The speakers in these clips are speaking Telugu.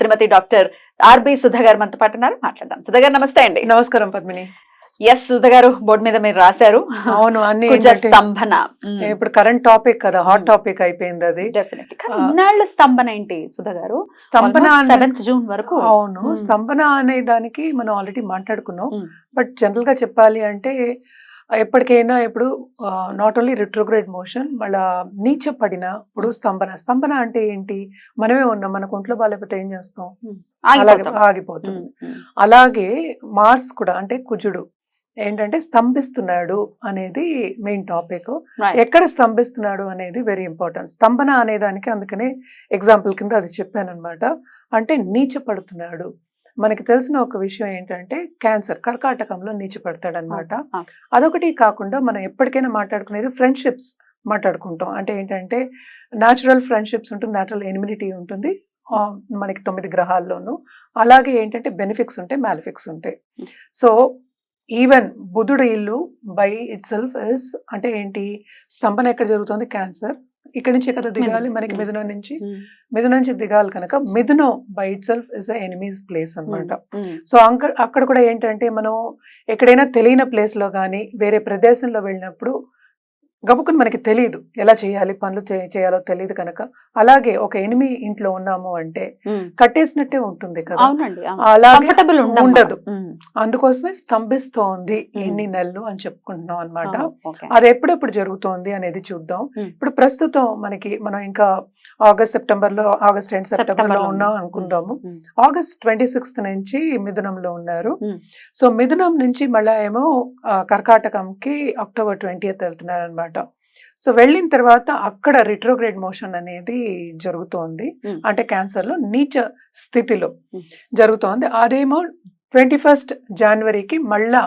Shrimati doctor R B Sudha garu మనతో పాటు ఉన్నారు. మాట్లాడదాం. సుధా గారు నమస్తే అండి. నమస్కారం పద్మిని. ఎస్ సుధా గారు బోర్డు మీద మీరు రాశారు. అవును అన్ని స్తంభన. ఇప్పుడు కరెంట్ టాపిక్ కదా హాట్. టాపిక్ అయిపోయింది అది. ఇన్నాళ్ళ స్తంభన ఏంటి సుధా గారు స్తంభన సెవెంత్ జూన్ వరకు. అవును. స్తంభన అనే దానికి మనం ఆల్రెడీ మాట్లాడుకున్నాం. బట్ జనరల్గా చెప్పాలి అంటే ఎప్పటికైనా ఇప్పుడు నాట్ ఓన్లీ రిట్రోగ్రేడ్ మోషన్ మళ్ళా నీచ పడిన ఇప్పుడు స్తంభన. స్తంభన అంటే ఏంటి? మనమే ఉన్నాం మనకు ఒంట్లో బాగాలేకపోతే ఏం చేస్తాం? అలాగే ఆగిపోతాం. ఆగిపోతుంది ఉమ్. అలాగే మార్స్ కూడా అంటే కుజుడు. ఏంటంటే స్తంభిస్తున్నాడు అనేది మెయిన్ టాపిక్. ఎక్కడ స్తంభిస్తున్నాడు అనేది వెరీ ఇంపార్టెంట్ స్తంభన అనే దానికి అందుకనే ఎగ్జాంపుల్ కింద అది చెప్పాను అనమాట అంటే నీచ పడుతున్నాడు మనకి తెలిసిన ఒక విషయం ఏంటంటే క్యాన్సర్ కర్కాటకంలో నీచ పడతాడు అనమాట ah. అదొకటి కాకుండా మనం ఎప్పటికైనా మాట్లాడుకునేది ఫ్రెండ్షిప్స్ మాట్లాడుకుంటాం. అంటే ఏంటంటే న్యాచురల్ ఫ్రెండ్షిప్స్ ఉంటుంది న్యాచురల్ ఎనిమినిటీ ఉంటుంది మనకి తొమ్మిది గ్రహాల్లోనూ. అలాగే ఏంటంటే బెనిఫిక్స్ ఉంటాయి మ్యాలిఫిక్స్ ఉంటాయి. సో ఈవెన్ బుధుడు ఇల్లు బై ఇట్ సెల్ఫ్ ఇస్ అంటే ఏంటి స్తంభన ఎక్కడ జరుగుతుంది? క్యాన్సర్. ఇక్కడ నుంచి ఎక్కడ దిగాలి. మనకి. మిథునం నుంచి. మిథునం నుంచి దిగాలి కనుక మిథునం by itself is enemies place అన్నమాట. ఉమ్, సో అంక అక్కడ కూడా ఏంటంటే మనం ఎక్కడైనా తెలియని ప్లేస్లో కానీ వేరే ప్రదేశంలో వెళ్ళినప్పుడు గబుకుని మనకి తెలియదు ఎలా చేయాలి పనులు చేయాలో తెలియదు కనుక. అలాగే ఒక ఎనిమి ఇంట్లో ఉన్నాము అంటే. కట్టేసినట్టే ఉంటుంది కదా. అలాగే ఉండదు. అందుకోసమే స్తంభిస్తోంది ఎన్ని నెలలు అని చెప్పుకుంటున్నాం అన్నమాట అది ఎప్పుడెప్పుడు జరుగుతోంది అనేది చూద్దాం. ఇప్పుడు ప్రస్తుతం మనకి మనం ఇంకా ఆగస్ట్ సెప్టెంబర్లో ఆగస్ట్ అండ్ సెప్టెంబర్లో ఉన్నాం. అనుకుందాము. ఆగస్ట్ ట్వంటీ సిక్స్త్ నుంచి మిథునంలో ఉన్నారు. సో మిథునం నుంచి మళ్ళా ఏమో కర్కాటకంకి అక్టోబర్ ట్వంటీయత్ వెళ్తున్నారు అనమాట సో వెళ్ళిన తర్వాత అక్కడ రిట్రోగ్రేడ్ మోషన్ అనేది జరుగుతోంది. అంటే క్యాన్సర్లో నీచ స్థితిలో. జరుగుతోంది అదేమో ట్వంటీ ఫస్ట్ జనవరికి మళ్ళా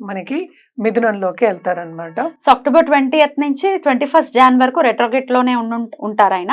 మనకి మిథునంలోకి వెళ్తారనమాట సో అక్టోబర్ ట్వంటీ నుంచి ట్వంటీ ఫస్ట్ జాన్ వరకు రెట్రోగేట్లోనే ఉంటారు ఆయన.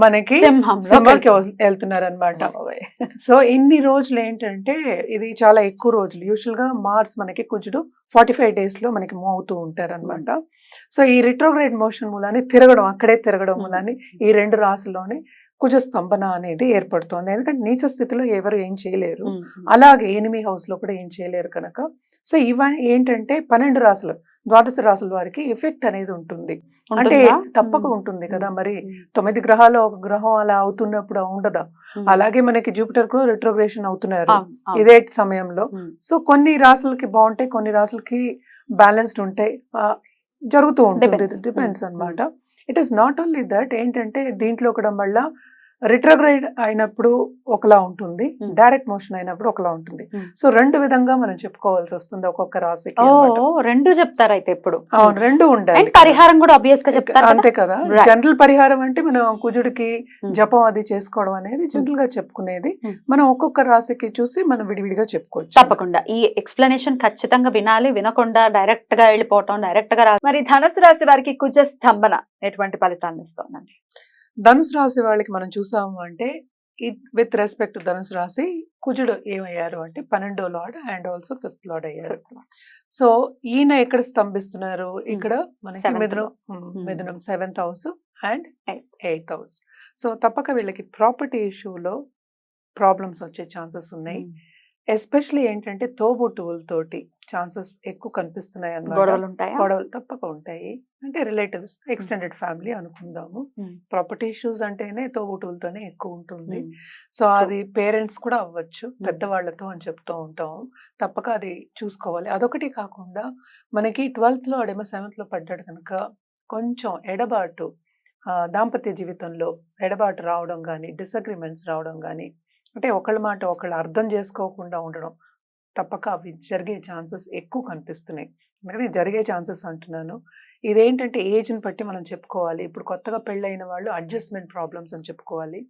మనకి సింహంకి. వెళ్తున్నారు అనమాట సో ఇన్ని రోజులు ఏంటంటే ఇది చాలా ఎక్కువ రోజులు. యూజువల్గా మార్స్ మనకి కుజుడు ఫార్టీ ఫైవ్ డేస్లో మనకి మూవ్ అవుతూ ఉంటారు అనమాట సో ఈ రిట్రోగ్రేడ్ మోషన్ మూలాన్ని తిరగడం అక్కడే తిరగడం మూలాన్ని ఈ రెండు రాసుల్లోనే కుజ స్తంభన అనేది ఏర్పడుతోంది. ఎందుకంటే నీచ స్థితిలో ఎవరు ఏం చేయలేరు. అలాగే ఎనిమి హౌస్లో కూడా ఏం చేయలేరు కనుక. సో ఇవన్నీ ఏంటంటే పన్నెండు రాసులు ద్వాదశ రాసుల వారికి ఎఫెక్ట్ అనేది ఉంటుంది. అంటే? తప్పక ఉంటుంది కదా మరి. తొమ్మిది గ్రహాలు ఒక గ్రహం అలా అవుతున్నప్పుడు ఉండదా. అలాగే మనకి జూపిటర్ కూడా రిట్రోగ్రేషన్ అవుతున్నారు. ఇదే సమయంలో. సో కొన్ని రాసులకి బాగుంటాయి కొన్ని రాసులకి బ్యాలెన్స్డ్ ఉంటాయి. జరుగుతూ ఉంటుంది. డిపెండ్స్. అన్నమాట. It is not only that ఏంటంటే దీంట్లో కూడా మళ్ళా రిట్రోగ్రైడ్ అయినప్పుడు ఒకలా ఉంటుంది. డైరెక్ట్ మోషన్ అయినప్పుడు ఒకలా ఉంటుంది. సో రెండు విధంగా మనం చెప్పుకోవాల్సి వస్తుంది ఒక్కొక్క అన్నమాట. రెండు చెప్తారు అయితే ఇప్పుడు అవును రెండు ఉండాలి పరిహారం కూడా ఆబ్వియస్గా చెప్తారు? అంతే కదా. జనరల్ పరిహారం అంటే మనం కుజుడికి. జపం అది చేసుకోవడం అనేది జనరల్గా చెప్పుకునేది. మనం ఒక్కొక్క రాశికి చూసి మనం విడివిడిగా చెప్పుకోవచ్చు తప్పకుండా ఈ ఎక్స్ప్లెనేషన్ ఖచ్చితంగా వినాలి వినకుండా డైరెక్ట్గా వెళ్ళిపోవటం డైరెక్ట్గా మరి ధనుసు రాశి వారికి కుజ స్తంభన ఎటువంటి ఫలితాన్ని ఇస్తుందండి ధనుసు రాశి వాళ్ళకి మనం చూసాము అంటే విత్ రెస్పెక్ట్ ధనుసు రాశి కుజుడు ఏమయ్యారు అంటే పన్నెండో lord and also fifth lord అయ్యారు. సో ఈయన ఎక్కడ స్తంభిస్తున్నారు? ఇక్కడ మనకి మిథునం. మిథునం seventh house and. Eighth. House. So తప్పక వీళ్ళకి ప్రాపర్టీ ఇష్యూలో ప్రాబ్లమ్స్ వచ్చే ఛాన్సెస్ ఉన్నాయి. ఎస్పెషలీ ఏంటంటే తోబుట్టువులతోటి ఛాన్సెస్ ఎక్కువ కనిపిస్తున్నాయి అన్నమాట. గొడవలు ఉంటాయా గొడవలు తప్పక ఉంటాయి. అంటే రిలేటివ్స్ ఎక్స్టెండెడ్ ఫ్యామిలీ అనుకుందాము. ప్రాపర్టీ ఇష్యూస్ అంటేనే తోబుట్టువులతోనే ఎక్కువ ఉంటుంది. సో అది పేరెంట్స్ కూడా అవ్వచ్చు పెద్దవాళ్ళతో అని చెప్తూ ఉంటాం. తప్పక అది చూసుకోవాలి. అదొకటి కాకుండా మనకి ట్వెల్త్లో ఆడేమో సెవెంత్లో పడ్డాడు కనుక కొంచెం ఎడబాటు దాంపత్య జీవితంలో ఎడబాటు రావడం కానీ డిసగ్రిమెంట్స్ రావడం కానీ అంటే ఒకళ్ళ మాట ఒకళ్ళు అర్థం చేసుకోకుండా ఉండడం తప్పక అవి జరిగే ఛాన్సెస్ ఎక్కువ కనిపిస్తున్నాయి. ఎందుకంటే జరిగే ఛాన్సెస్ అంటున్నాను. ఇదేంటంటే ఏజ్ని బట్టి మనం చెప్పుకోవాలి. ఇప్పుడు కొత్తగా పెళ్ళైన వాళ్ళు అడ్జస్ట్మెంట్ ప్రాబ్లమ్స్ అని చెప్పుకోవాలి.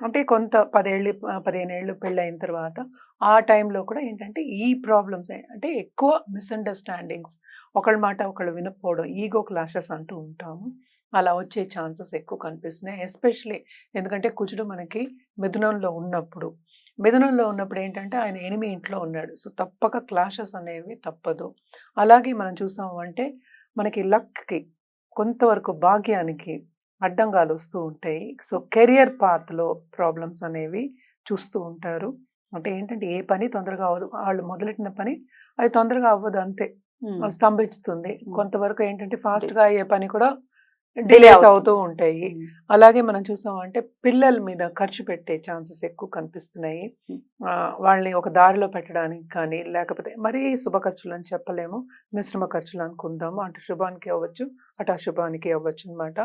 అంటే కొంత పదేళ్ళు పదిహేను ఏళ్ళు పెళ్ళైన తర్వాత ఆ టైంలో కూడా ఏంటంటే ఈ ప్రాబ్లమ్స్ అంటే ఎక్కువ మిస్అండర్స్టాండింగ్స్ ఒకళ్ళ మాట ఒకళ్ళు వినకపోవడం ఈగో క్లాషెస్ అంటూ ఉంటాము. అలా వచ్చే ఛాన్సెస్ ఎక్కువ కనిపిస్తున్నాయి. ఎస్పెషలీ ఎందుకంటే కుజుడు మనకి మిథునంలో ఉన్నప్పుడు. మిథునంలో ఉన్నప్పుడు ఏంటంటే ఆయన ఎనిమి ఇంట్లో ఉన్నాడు. సో తప్పక క్లాషెస్ అనేవి తప్పదు. అలాగే మనం చూసాము అంటే మనకి లక్కి కొంతవరకు భాగ్యానికి అడ్డంగాలు వస్తూ ఉంటాయి. సో కెరియర్ పాత్లో ప్రాబ్లమ్స్ అనేవి చూస్తూ ఉంటారు. అంటే ఏంటంటే ఏ పని తొందరగా అవ్వదు. వాళ్ళు మొదలెట్టిన పని అది తొందరగా అవ్వదు అంతే. స్తంభిస్తుంది. కొంతవరకు ఏంటంటే ఫాస్ట్గా అయ్యే పని కూడా డిలేస్. అవుతూ ఉంటాయి. అలాగే మనం చూసాం అంటే పిల్లల మీద ఖర్చు పెట్టే ఛాన్సెస్ ఎక్కువ కనిపిస్తున్నాయి. వాళ్ళని ఒక దారిలో పెట్టడానికి కానీ లేకపోతే మరీ శుభ ఖర్చులు అని చెప్పలేము. మిశ్రమ ఖర్చులు అనుకుందాము. అటు శుభానికి అవ్వచ్చు అటు అశుభానికి అవ్వచ్చు అనమాట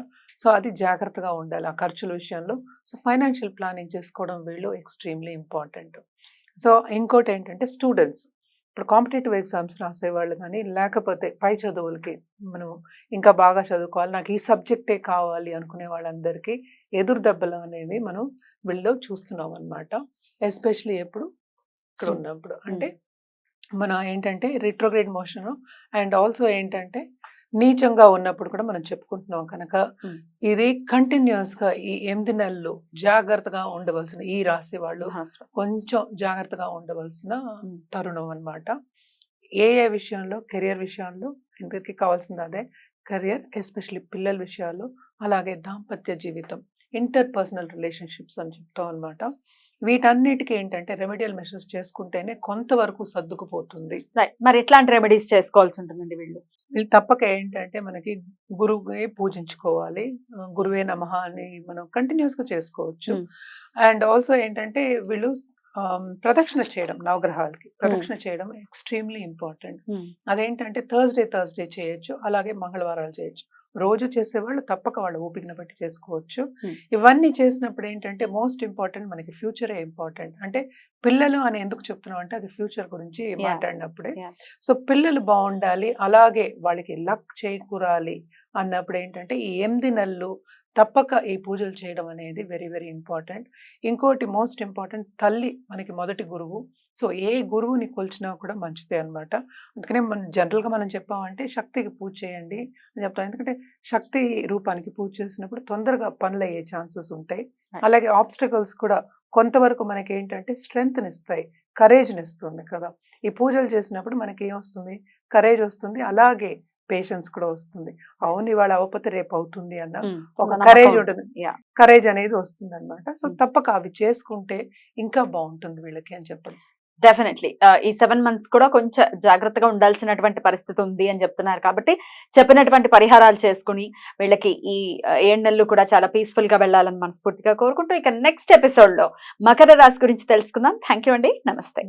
సో అది జాగ్రత్తగా ఉండాలి ఆ ఖర్చుల విషయంలో. సో ఫైనాన్షియల్ ప్లానింగ్ చేసుకోవడం వీళ్ళు ఎక్స్ట్రీమ్లీ ఇంపార్టెంట్. సో ఇంకోటి ఏంటంటే స్టూడెంట్స్. ఇప్పుడు కాంపిటేటివ్ ఎగ్జామ్స్ రాసేవాళ్ళు కానీ లేకపోతే పై చదువులకి మనం ఇంకా బాగా చదువుకోవాలి నాకు ఈ సబ్జెక్టే కావాలి అనుకునే వాళ్ళందరికీ ఎదురు దెబ్బలు అనేవి మనం వీళ్ళు చూస్తున్నాం అనమాట ఎస్పెషలీ ఎప్పుడు ఇక్కడ. ఉన్నప్పుడు అంటే మన ఏంటంటే రిట్రోగ్రేడ్ మోషన్ అండ్ ఆల్సో ఏంటంటే నీచంగా ఉన్నప్పుడు కూడా మనం చెప్పుకుంటున్నాం కనుక. ఇది కంటిన్యూస్గా ఈ ఎనిమిది నెలలు జాగ్రత్తగా ఉండవలసిన ఈ రాశి వాళ్ళు. కొంచెం జాగ్రత్తగా ఉండవలసిన. తరుణం అన్నమాట ఏ ఏ విషయంలో కెరియర్ విషయాల్లో ఇంతకీ కావాల్సింది అదే కెరియర్ ఎస్పెషల్లీ పిల్లల విషయాలు అలాగే దాంపత్య జీవితం ఇంటర్ పర్సనల్ రిలేషన్షిప్స్ అని చెప్తాం అనమాట వీటన్నిటికీ ఏంటంటే రెమెడియల్ మెషర్స్ చేసుకుంటేనే కొంతవరకు సర్దుకుపోతుంది. మరి ఎట్లాంటి రెమెడీస్ చేసుకోవాల్సి ఉంటుందండి వీళ్ళు? వీళ్ళు తప్పక ఏంటంటే మనకి గురువే పూజించుకోవాలి. గురువే నమః అని మనం కంటిన్యూస్గా చేసుకోవచ్చు. Hmm. అండ్ ఆల్సో ఏంటంటే వీళ్ళు ప్రదక్షిణ చేయడం నవగ్రహాలకి. ప్రదక్షిణ చేయడం ఎక్స్ట్రీమ్లీ ఇంపార్టెంట్ ఉమ్. అదేంటంటే థర్స్డే థర్స్డే చేయొచ్చు. అలాగే మంగళవారాలు చేయొచ్చు. రోజు చేసేవాళ్ళు తప్పక వాళ్ళ ఓపికను బట్టి చేసుకోవచ్చు. ఇవన్నీ చేసినప్పుడు ఏంటంటే మోస్ట్ ఇంపార్టెంట్ మనకి ఫ్యూచరే ఇంపార్టెంట్. అంటే పిల్లలు అని ఎందుకు చెప్తున్నాం అంటే అది ఫ్యూచర్ గురించి మాట్లాడినప్పుడే. సో పిల్లలు బాగుండాలి అలాగే వాళ్ళకి లక్ చేకూరాలి అన్నప్పుడు ఏంటంటే ఈ ఎనిమిది నెలలు తప్పక ఈ పూజలు చేయడం అనేది వెరీ వెరీ ఇంపార్టెంట్. ఇంకోటి మోస్ట్ ఇంపార్టెంట్ తల్లి మనకి మొదటి గురువు. సో ఏ గురువుని కొలిచినా కూడా మంచిదే అన్నమాట అందుకనే మనం జనరల్గా మనం చెప్పామంటే శక్తికి పూజ చేయండి అని చెప్తాం ఎందుకంటే శక్తి రూపానికి పూజ చేసినప్పుడు తొందరగా పనులు అయ్యే ఛాన్సెస్ ఉంటాయి. అలాగే ఆబ్స్టకల్స్ కూడా కొంతవరకు మనకి ఏంటంటే స్ట్రెంగ్త్ని ఇస్తాయి కరేజ్ని ఇస్తుంది కదా ఈ పూజలు చేసినప్పుడు మనకి ఏం వస్తుంది కరేజ్ వస్తుంది అలాగే పేషెన్స్ కూడా వస్తుంది అవును ఇవాళ అవ్వకపోతే రేపు అవుతుంది అన్న. ఒక కరేజ్. ఉంటుంది. కరేజ్ అనేది వస్తుంది అనమాట సో. తప్పక అవి చేసుకుంటే ఇంకా బాగుంటుంది వీళ్ళకి అని చెప్పచ్చు డెఫినెట్లీ uh, ఈ సెవెన్ మంత్స్ కూడా కొంచెం జాగ్రత్తగా ఉండాల్సినటువంటి పరిస్థితి ఉంది అని చెప్తున్నారు. కాబట్టి చెప్పినటువంటి పరిహారాలు చేసుకుని వీళ్ళకి ఈ ఏడు నెలలు కూడా చాలా పీస్ఫుల్గా వెళ్ళాలని మనస్ఫూర్తిగా కోరుకుంటూ ఇక నెక్స్ట్ ఎపిసోడ్లో మకర రాశి గురించి తెలుసుకుందాం. థ్యాంక్ యూ అండి. నమస్తే.